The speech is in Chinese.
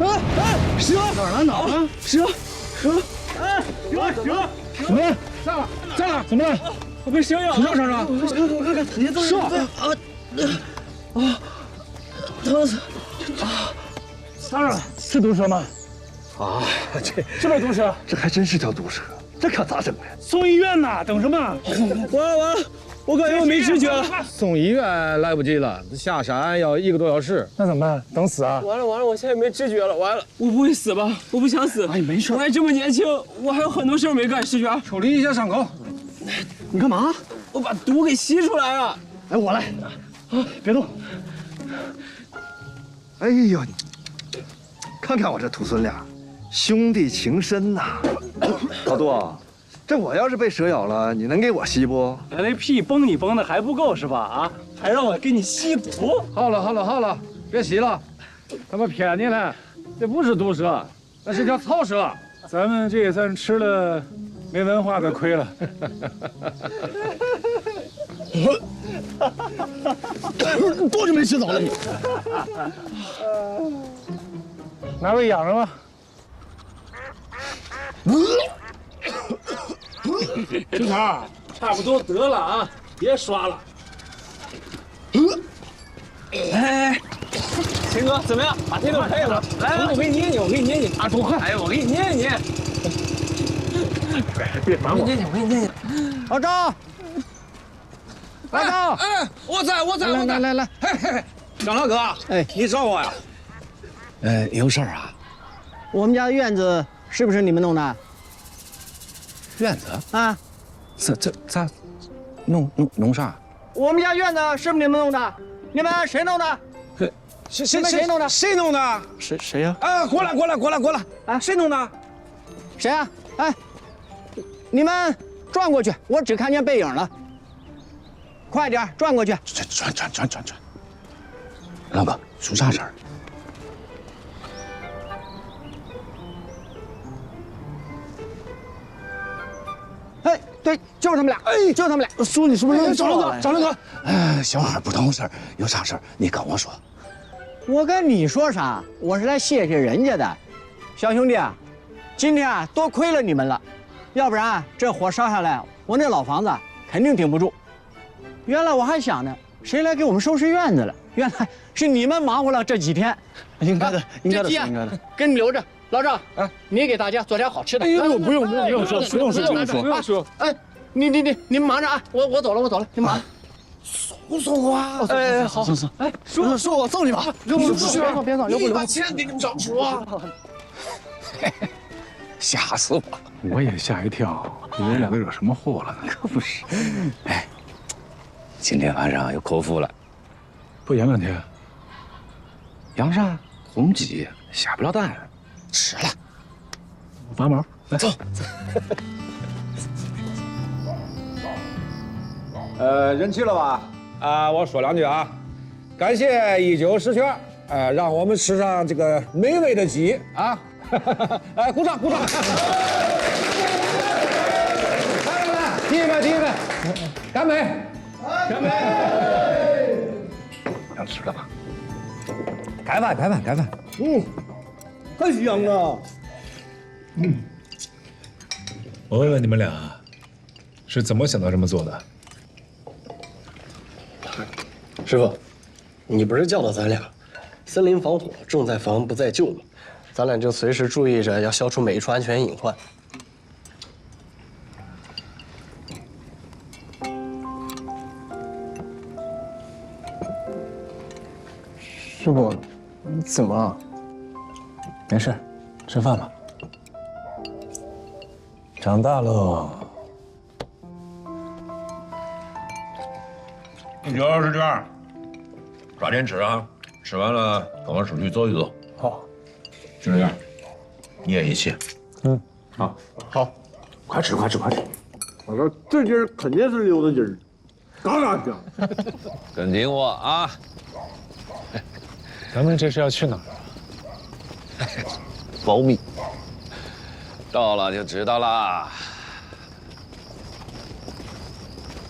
啊啊！蛇哪儿了哪儿了？蛇蛇！哎，蛇蛇！什么？炸了炸了！怎么了？我被蛇咬了！身上上我看我看看，蛇啊啊！疼死！啊！当然了，是毒蛇吗？啊，这是不是毒蛇？这还真是条毒蛇，这可咋整呀？送医院呐！等什么？完了完了，我感觉我没知觉了。送医院来不及了，下山要一个多小时。那怎么办？等死啊！完了完了，我现在没知觉了，完了！我不会死吧？我不想死。哎，没事。我还这么年轻，我还有很多事没干。石泉，处理一下伤口。你干嘛？我把毒给吸出来了。哎，我来。啊，别动。哎呦，你看看我这徒孙俩，兄弟情深呐！老杜，这我要是被蛇咬了，你能给我吸不？那屁崩你崩的还不够是吧？啊，还让我给你吸毒？好了好了好了，别吸了，他们骗你了，这不是毒蛇，那是条草蛇。咱们这也算吃了没文化的亏了。多久没洗澡了你？拿胃养着吧。金超，差不多得了啊，别刷了。哎，秦哥怎么样？把这个配了。来来，我给你捏捏，我给你捏捏。啊，出汗！哎，我给你捏捏。别烦我。捏捏，我给你捏捏。老张，老张，哎，我在我在来来来来，嘿嘿嘿，张大哥，哎，你找我呀？呃，有事儿啊？我们家的院子是不是你们弄的？院子啊？这这咋弄弄弄啥？我们家院子是不是你们弄的？你们谁弄的？谁谁谁弄的？谁弄的？谁谁呀？啊，过来过来过来过来！啊，谁弄的？谁啊？哎，你们转过去，我只看见背影了。快点转过去！转转转转转转！老哥，出啥事儿？对，就是他们俩，哎，就是他们俩。叔，你是不是张大哥，张大哥，哎，小孩不懂事儿，有啥事儿你跟我说。我跟你说啥？我是来谢谢人家的，小兄弟啊，今天啊多亏了你们了，要不然这火烧下来，我那老房子肯定顶不住。原来我还想呢，谁来给我们收拾院子了？原来是你们忙活了这几天。应该的，应该的，应该的。给你留着。老赵，哎，你给大家做点好吃的。哎呦，不用不用不用说，不用说不用说。不用说。哎，你你你你们忙着啊，我我走了我走了，你忙。送送我啊！哎，好，送送。哎，叔叔，我送你吧。别送别送，留不留？把钱给你们找叔啊！吓死我了！我也吓一跳，你们两个惹什么祸了呢？可不是。哎，今天晚上有口福了。不养两天？养啥？公鸡下不了蛋，吃了。拔毛，来走。呃，人齐了吧？啊，我说两句啊，感谢一九十全，呃，让我们吃上这个美味的鸡啊！哎，鼓掌鼓掌！来来来，弟兄们弟兄们，干杯！干杯！想吃了吧？改饭改饭改饭！嗯，太香了。嗯我问问你们俩，是怎么想到这么做的？师傅，你不是教导咱俩，森林防火重在防不在救吗？咱俩就随时注意着，要消除每一处安全隐患。师傅，你怎么了？没事，吃饭吧。长大喽。一九二十卷，抓紧吃啊！吃完了跟我出去走一走。好，就这样，你也一起。嗯，好，好，快吃快吃快吃！我说这筋儿肯定是溜达鸡儿，嘎嘎香。跟紧我啊！咱们这是要去哪儿啊？保密。到了就知道啦。